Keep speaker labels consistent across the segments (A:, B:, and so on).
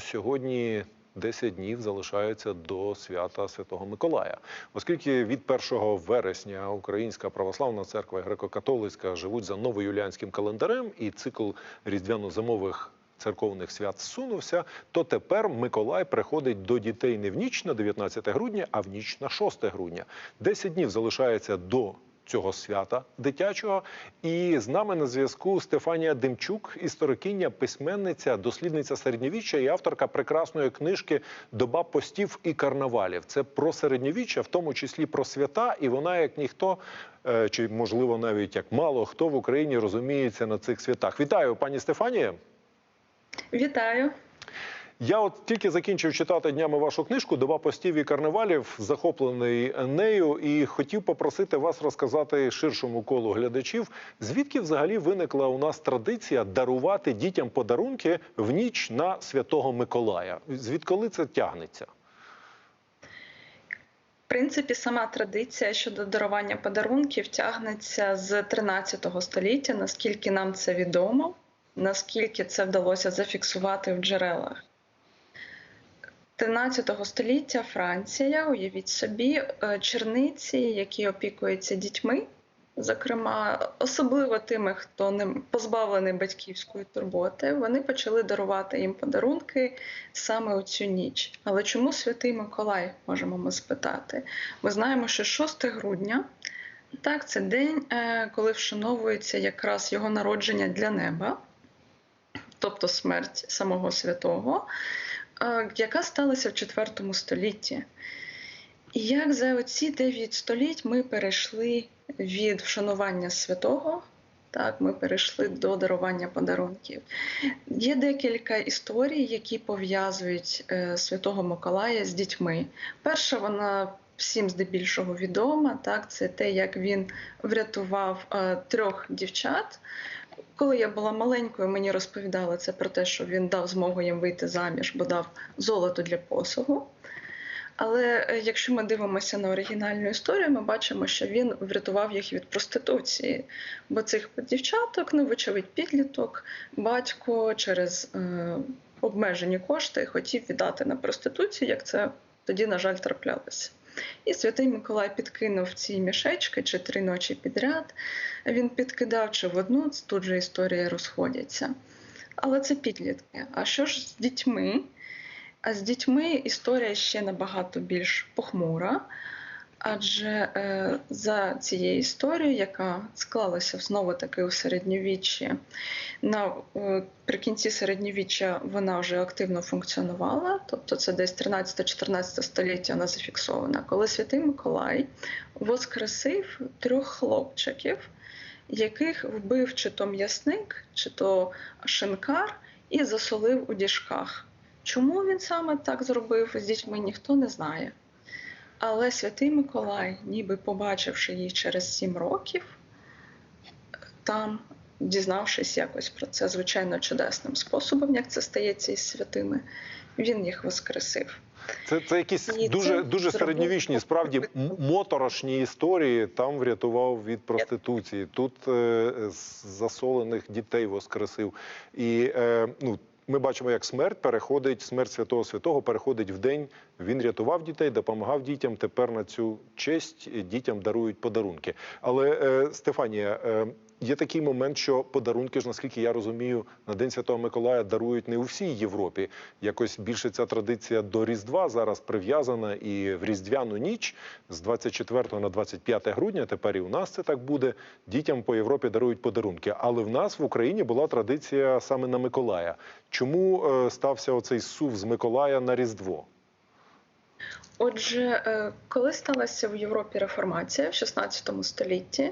A: Сьогодні 10 днів залишаються до свята Святого Миколая, оскільки від 1 вересня Українська православна церква і греко-католицька живуть за новоюліанським календарем, і цикл різдвяно-зимових церковних свят зсунувся, то тепер Миколай приходить до дітей не в ніч на 19 грудня, а в ніч на 6 грудня. 10 днів залишається до цього свята дитячого. І з нами на зв'язку Стефанія Демчук, історикиня, письменниця, дослідниця середньовіччя і авторка прекрасної книжки Доба постів і карнавалів. Це про середньовіччя, в тому числі про свята, і вона, як ніхто, е, чи можливо навіть як мало хто в Україні розуміється на цих святах. Вітаю, пані Стефанія.
B: Вітаю.
A: Я от тільки закінчив читати днями вашу книжку Доба постів і карнавалів, захоплений нею, і хотів попросити вас розказати ширшому колу глядачів, звідки взагалі виникла у нас традиція дарувати дітям подарунки в ніч на Святого Миколая. Звідколи це тягнеться?
B: В принципі, сама традиція щодо дарування подарунків тягнеться з 13 століття, наскільки нам це відомо, наскільки це вдалося зафіксувати в джерелах. 13 століття Франція, уявіть собі, е, черниці, які опікуються дітьми, зокрема, особливо тими, хто не позбавлений батьківської турботи, вони почали дарувати їм подарунки саме у цю ніч. Але чому святий Миколай, можемо ми спитати? Ми знаємо, що 6 грудня так, це день, е, коли вшановується якраз його народження для неба, тобто смерть самого святого, яка сталася в IV столітті. І як за оці 9 століть ми перейшли від вшанування святого, так, ми перейшли до дарування подарунків. Є декілька історій, які пов'язують е, Святого Миколая з дітьми. Перша вона всім здебільшого відома. Так, це те, як він врятував е, трьох дівчат. Коли я була маленькою, мені розповідали це про те, що він дав змогу їм вийти заміж, бо дав золото для посугу. Але е, якщо ми дивимося на оригінальну історію, ми бачимо, що він врятував їх від проституції. Бо цих дівчаток, ну, вочевидь, підліток, батько через е, обмежені кошти хотів віддати на проституцію, як це тоді, на жаль, траплялося. І святий Миколай підкинув ці мішечки чи три ночі підряд. Він підкидав чи в одну, тут же історії розходяться. Але це підлітки. А що ж з дітьми? А з дітьми історія ще набагато більш похмура, адже е, за цією історією, яка склалася знову таки у середньовіччі, наприкінці середньовіччя вона вже активно функціонувала, тобто це десь 13-14 століття вона зафіксована, коли святий Миколай воскресив трьох хлопчиків, яких вбив чи то м'ясник, чи то шинкар, і засолив у діжках. Чому він саме так зробив з дітьми, ніхто не знає. Але святий Миколай, ніби побачивши їх через сім років, там, дізнавшись якось про це звичайно чудесним способом, як це стається із святими, він їх воскресив.
A: Це, це якісь
B: І
A: дуже
B: це
A: дуже середньовічні, справді моторошні історії. Там врятував від проституції. Тут е, засолених дітей воскресив. І е, ну. Ми бачимо, як смерть переходить, смерть святого святого переходить в день. Він рятував дітей, допомагав дітям. Тепер на цю честь дітям дарують подарунки. Але е, Стефанія, е, є такий момент, що подарунки ж, наскільки я розумію, на День Святого Миколая дарують не у всій Європі. Якось більше ця традиція до Різдва зараз прив'язана і в Різдвяну ніч з 24 на 25 грудня. Тепер і у нас це так буде. Дітям по Європі дарують подарунки. Але в нас в Україні була традиція саме на Миколая. Чому е, стався оцей сув з Миколая на Різдво?
B: Отже, е, коли сталася в Європі реформація в 16 столітті,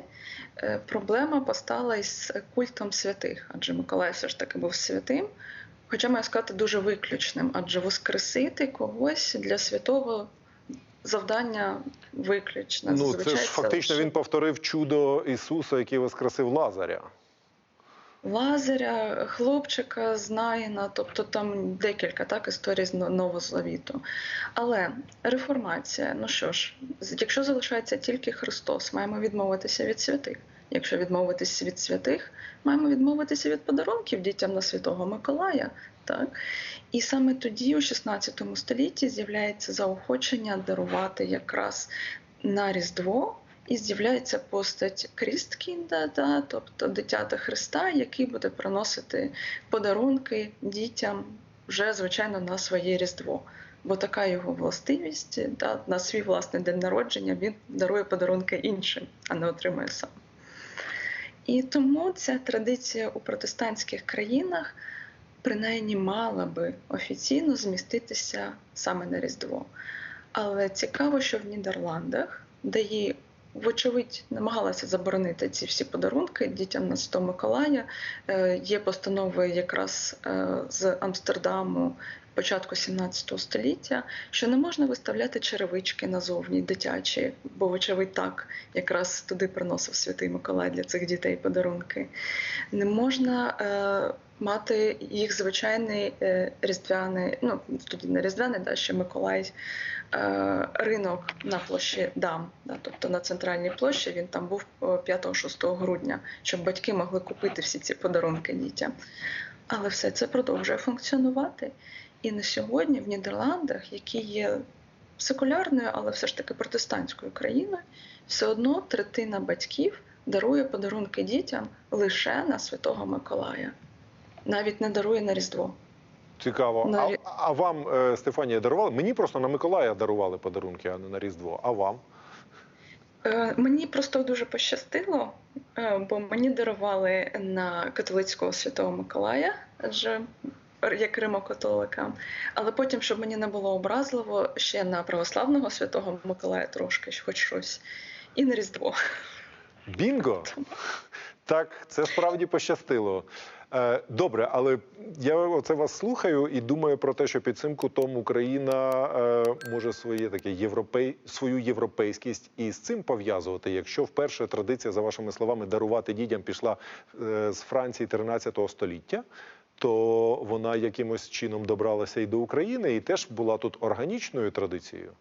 B: е, проблема постала із культом святих, адже Миколай все ж таки був святим. Хоча маю сказати дуже виключним, адже воскресити когось для святого завдання виключне.
A: Ну це ж фактично він повторив чудо Ісуса, який воскресив Лазаря.
B: Лазаря, хлопчика з Наїна, тобто там декілька так історій з Новозавіту. Але реформація, ну що ж, якщо залишається тільки Христос, маємо відмовитися від святих. Якщо відмовитися від святих, маємо відмовитися від подарунків дітям на Святого Миколая. Так? І саме тоді, у 16 столітті, з'являється заохочення дарувати якраз на Різдво, і з'являється постать Крісткінда, да, тобто дитята Христа, який буде приносити подарунки дітям вже, звичайно, на своє Різдво. Бо така його властивість, да, на свій власний день народження він дарує подарунки іншим, а не отримує сам. І тому ця традиція у протестантських країнах принаймні мала би офіційно зміститися саме на Різдво. Але цікаво, що в Нідерландах, де її, вочевидь, намагалася заборонити ці всі подарунки дітям на 100 Миколая, е, є постанови якраз е, з Амстердаму початку 17 століття, що не можна виставляти черевички назовні дитячі, бо, вочевидь, так якраз туди приносив святий Миколай для цих дітей подарунки. Не можна е, мати їх звичайний е, різдвяний, ну тоді не різдвяний, да, ще Миколай. е, Ринок на площі Дам, да, тобто на центральній площі він там був е, 5-6 грудня, щоб батьки могли купити всі ці подарунки дітям. Але все це продовжує функціонувати. І на сьогодні в Нідерландах, які є секулярною, але все ж таки протестантською країною, все одно третина батьків дарує подарунки дітям лише на Святого Миколая, навіть не дарує на Різдво.
A: Цікаво. А, а вам, е, Стефанія, дарували? Мені просто на Миколая дарували подарунки, а не на Різдво. А вам?
B: Е, Мені просто дуже пощастило, е, бо мені дарували на католицького святого Миколая, адже як римокатоликам. Але потім, щоб мені не було образливо, ще на православного святого Миколая трошки, хоч щось, і на Різдво.
A: Бінго! Так, це справді пощастило. Е, Добре, але я оце вас слухаю і думаю про те, що під цим кутом Україна е, може своє таке європей, свою європейськість і з цим пов'язувати. Якщо вперше традиція, за вашими словами, дарувати дітям пішла е, з Франції 13 століття, то вона якимось чином добралася і до України, і теж була тут органічною традицією.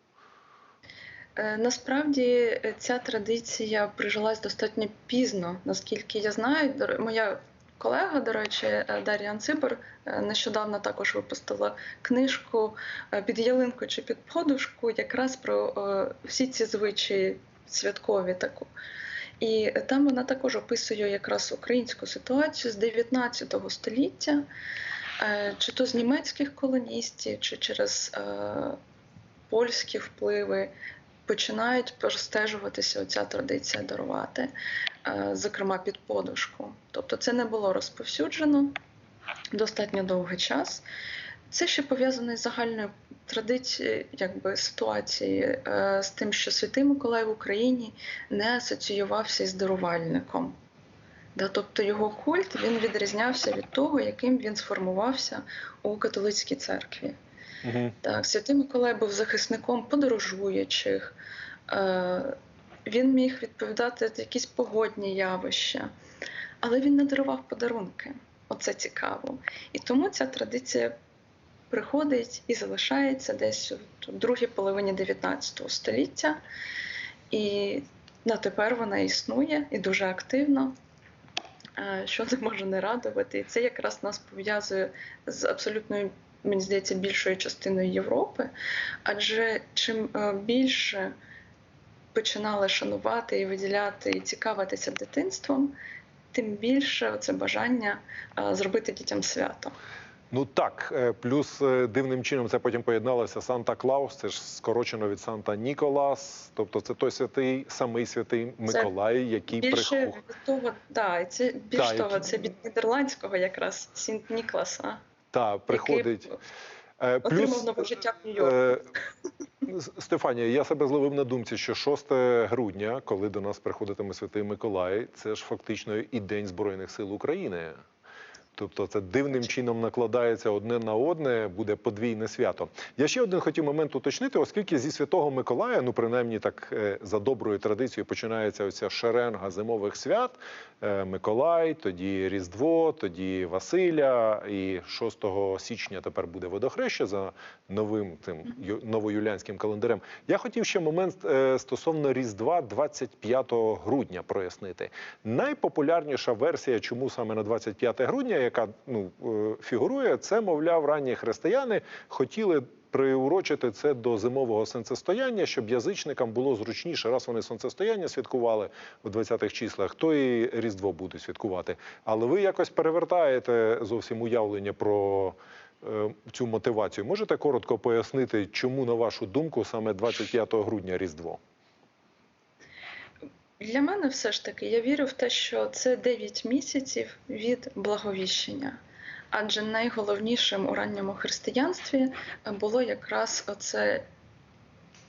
B: Насправді ця традиція прижилась достатньо пізно, наскільки я знаю. Моя колега, до речі, е, Дар'я Анцибер, е, нещодавно також випустила книжку е, під ялинку чи під подушку, якраз про всі ці звичаї святкові таку. І там вона також описує якраз українську ситуацію з 19 століття, чи то з німецьких колоністів, чи через польські впливи починають простежуватися оця традиція дарувати, е, зокрема під подушку. Тобто це не було розповсюджено достатньо довгий час. Це ще пов'язано із загальною традицією, якби ситуації е, з тим, що Святий Миколай в Україні не асоціювався із дарувальником. Да, тобто його культ він відрізнявся від того, яким він сформувався у католицькій церкві. Так, Святий Миколай був захисником подорожуючих. Е, Він міг відповідати якісь погодні явища, але він не дарував подарунки. Оце цікаво. І тому ця традиція приходить і залишається десь у другій половині 19 століття. І на тепер вона існує і дуже активно. Е, Що не може не радувати. І це якраз нас пов'язує з абсолютною мені здається, більшою частиною Європи, адже чим е, більше починали шанувати і виділяти і цікавитися дитинством, тим більше це бажання е, зробити дітям свято.
A: Ну так, е, плюс дивним чином це потім поєдналося Санта Клаус, це ж скорочено від Санта Ніколас. Тобто це той святий, самий святий Миколай, який
B: Більше
A: приходить.
B: від того, да, це більш
A: Так,
B: того,
A: який-
B: це від нідерландського якраз Сінт Нікласа,
A: Та приходить.
B: який
A: Е, Плюс. Е, Стефанія, я себе зловив на думці, що 6 грудня, коли до нас приходитиме Святий Миколай, це ж фактично і День Збройних сил України. Тобто це дивним чином накладається одне на одне, буде подвійне свято. Я ще один хотів момент уточнити, оскільки зі Святого Миколая, ну принаймні так е, за доброю традицією, починається оця шеренга зимових свят. Е, Миколай, тоді Різдво, тоді Василя, і 6 січня тепер буде водохреща за новим цим ю- новоюліанським календарем. Я хотів ще момент е, стосовно Різдва 25 грудня прояснити. Найпопулярніша версія, чому саме на 25 грудня, яка ну е, фігурує, це мовляв, ранні християни хотіли. Приурочити це до зимового сонцестояння, щоб язичникам було зручніше, раз вони сонцестояння святкували в 20-х числах, то і Різдво буде святкувати. Але ви якось перевертаєте зовсім уявлення про е, цю мотивацію. Можете коротко пояснити, чому, на вашу думку, саме 25 грудня Різдво?
B: Для мене все ж таки я вірю в те, що це 9 місяців від благовіщення. Адже найголовнішим у ранньому християнстві було якраз оце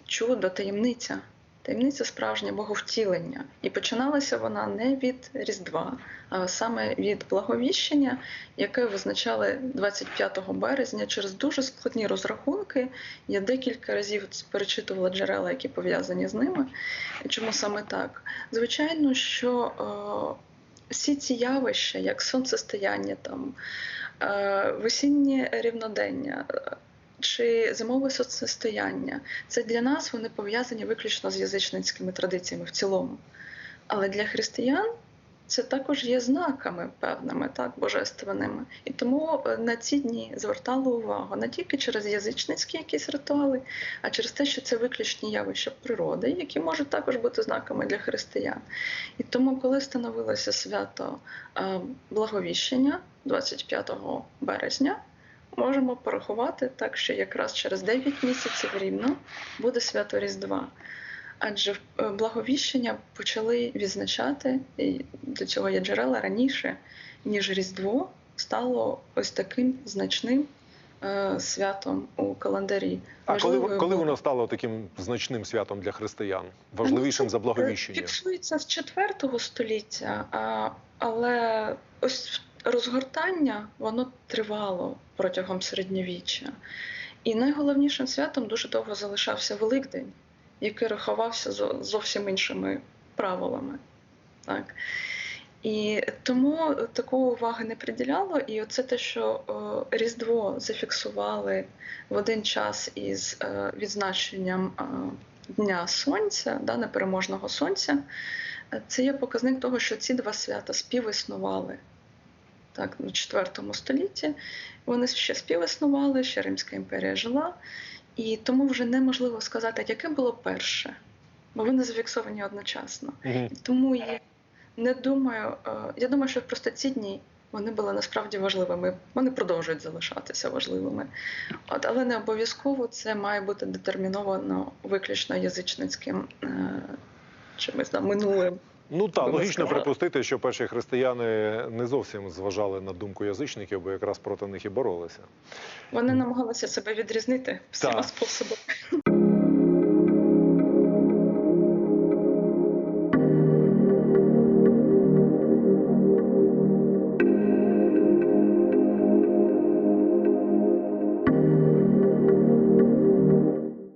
B: чудо, таємниця, таємниця справжнє боговтілення. І починалася вона не від Різдва, а саме від благовіщення, яке визначали 25 березня через дуже складні розрахунки. Я декілька разів перечитувала джерела, які пов'язані з ними. Чому саме так? Звичайно, що е, всі ці явища, як сонцестояння, там, е, весіннє рівнодення. Чи зимове сонцестояння, це для нас вони пов'язані виключно з язичницькими традиціями в цілому. Але для християн це також є знаками певними, так, божественними. І тому е, на ці дні звертали увагу не тільки через язичницькі якісь ритуали, а через те, що це виключні явища природи, які можуть також бути знаками для християн. І тому, коли становилося свято е, Благовіщення 25 березня, можемо порахувати так, що якраз через 9 місяців рівно буде свято Різдва. Адже е, благовіщення почали відзначати, і до цього є джерела раніше, ніж Різдво стало ось таким значним е, святом у календарі.
A: А коли,
B: Важливою
A: коли
B: була-
A: воно стало таким значним святом для християн, важливішим
B: Ну,
A: за благовіщення?
B: Фіксується з 4 століття, а, але ось розгортання воно тривало протягом середньовіччя. І найголовнішим святом дуже довго залишався Великдень, який рахувався зовсім іншими правилами. Так. І тому такої уваги не приділяло. І оце те, що е, Різдво зафіксували в один час із е, відзначенням е, Дня Сонця, да, непереможного сонця, це є показник того, що ці два свята співіснували. Так, в IV столітті вони ще співіснували, ще Римська імперія жила, і тому вже неможливо сказати, яке було перше, бо вони зафіксовані одночасно.
A: Мгм.
B: Тому я не думаю, е, я думаю, що просто ці дні вони були насправді важливими. Вони продовжують залишатися важливими. От, але не обов'язково це має бути детерміновано виключно язичницьким е, чимось там минулим.
A: Ну так, логічно припустити, що перші християни не зовсім зважали на думку язичників, бо якраз проти них і боролися.
B: Вони намагалися себе відрізнити всіма способами.